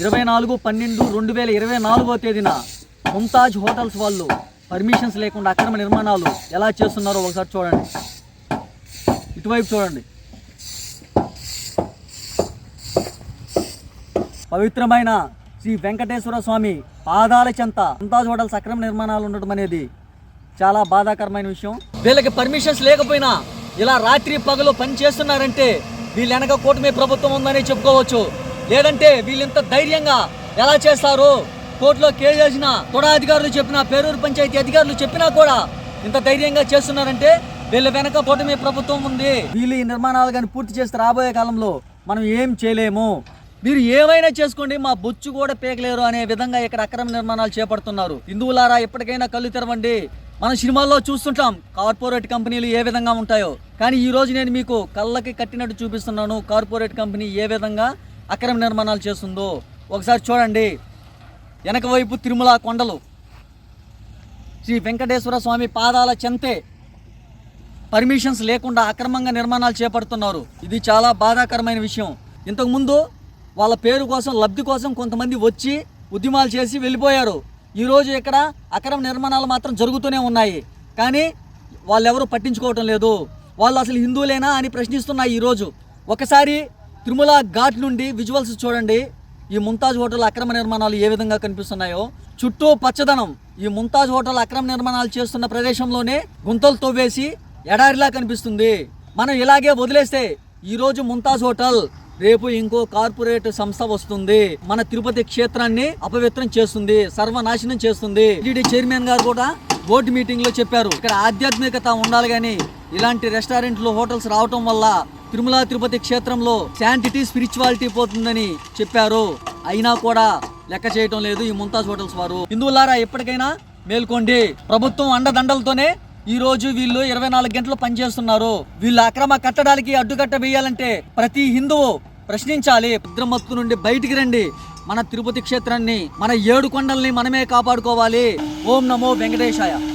ఇరవై నాలుగు పన్నెండు రెండు వేల ఇరవై నాలుగో తేదీన ముంతాజ్ హోటల్స్ వాళ్ళు పర్మిషన్స్ లేకుండా అక్రమ నిర్మాణాలు ఎలా చేస్తున్నారో ఒకసారి చూడండి. ఇటువైపు చూడండి. పవిత్రమైన శ్రీ వెంకటేశ్వర స్వామి పాదాల చెంత ముంతాజ్ హోటల్స్ అక్రమ నిర్మాణాలు ఉండటం అనేది చాలా బాధాకరమైన విషయం. వీళ్ళకి పర్మిషన్స్ లేకపోయినా ఇలా రాత్రి పగలు పని చేస్తున్నారంటే వీళ్ళ వెనక కూటమి ప్రభుత్వం ఉందని చెప్పుకోవచ్చు. లేదంటే వీళ్ళింత ధైర్యంగా ఎలా చేస్తారు? కోర్టులో కేసు చేసిన కూడా అధికారులు చెప్పినా పేరూరు పంచాయతీ అధికారులు చెప్పినా కూడా ఇంత ధైర్యంగా చేస్తున్నారంటే వీళ్ళ వెనక కూటమి ప్రభుత్వం ఉంది. వీళ్ళు ఈ నిర్మాణాలు కానీ పూర్తి చేస్తే రాబోయే కాలంలో మనం ఏం చేయలేము. మీరు ఏమైనా చేసుకోండి మా బొచ్చు కూడా పేకలేరు అనే విధంగా ఇక్కడ అక్రమ నిర్మాణాలు చేపడుతున్నారు. హిందువులారా ఎప్పటికైనా కళ్ళు తెరవండి. మన సినిమాల్లో చూస్తుంటాం కార్పొరేట్ కంపెనీలు ఏ విధంగా ఉంటాయో. కానీ ఈరోజు నేను మీకు కళ్ళకి కట్టినట్టు చూపిస్తున్నాను కార్పొరేట్ కంపెనీ ఏ విధంగా అక్రమ నిర్మాణాలు చేస్తుందో ఒకసారి చూడండి. వెనక వైపు తిరుమల కొండలు. శ్రీ వెంకటేశ్వర స్వామి పాదాల చెంతే పర్మిషన్స్ లేకుండా అక్రమంగా నిర్మాణాలు చేపడుతున్నారు. ఇది చాలా బాధాకరమైన విషయం. ఇంతకుముందు వాళ్ళ పేరు కోసం లబ్ధి కోసం కొంతమంది వచ్చి ఉద్యమాలు చేసి వెళ్ళిపోయారు. ఈరోజు ఇక్కడ అక్రమ నిర్మాణాలు మాత్రం జరుగుతూనే ఉన్నాయి. కానీ వాళ్ళెవరూ పట్టించుకోవటం లేదు. వాళ్ళు అసలు హిందువులేనా అని ప్రశ్నిస్తున్నాయి ఈరోజు ఒకసారి తిరుమల ఘాట్ నుండి విజువల్స్ చూడండి. ఈ ముంతాజ్ హోటల్ అక్రమ నిర్మాణాలు ఏ విధంగా కనిపిస్తున్నాయో. చుట్టూ పచ్చదనం. ఈ ముంతాజ్ హోటల్ అక్రమ నిర్మాణాలు చేస్తున్న ప్రదేశంలోనే గుంతలు తవ్వేసి ఎడారిలా కనిపిస్తుంది. మనం ఇలాగే వదిలేస్తే ఈ రోజు ముంతాజ్ హోటల్ రేపు ఇంకో కార్పొరేట్ సంస్థ వస్తుంది. మన తిరుపతి క్షేత్రాన్ని అపవిత్రం చేస్తుంది సర్వనాశనం చేస్తుంది. టీడీ చైర్మన్ గారు కూడా బోర్డు మీటింగ్లో చెప్పారు. ఇక్కడ ఆధ్యాత్మికత ఉండాలి కానీ ఇలాంటి రెస్టారెంట్లు హోటల్స్ రావటం వల్ల తిరుమల తిరుపతి క్షేత్రంలో శాంటిటీ స్పిరిచువాలిటీ పోతుందని చెప్పారు. అయినా కూడా లెక్క చేయటం లేదు ఈ ముంతాజ్ హోటల్స్ వారు. హిందువులారా ఎప్పటికైనా మేల్కోండి. ప్రభుత్వం అండదండలతోనే ఈ రోజు వీళ్ళు ఇరవై నాలుగు గంటలు పనిచేస్తున్నారు. వీళ్ళు అక్రమ కట్టడానికి అడ్డుకట్ట వేయాలంటే ప్రతి హిందువు ప్రశ్నించాలి. భద్రమత్తు నుండి బయటికి రండి. మన తిరుపతి క్షేత్రాన్ని మన ఏడు కొండల్ని మనమే కాపాడుకోవాలి. ఓం నమో వెంకటేశాయ.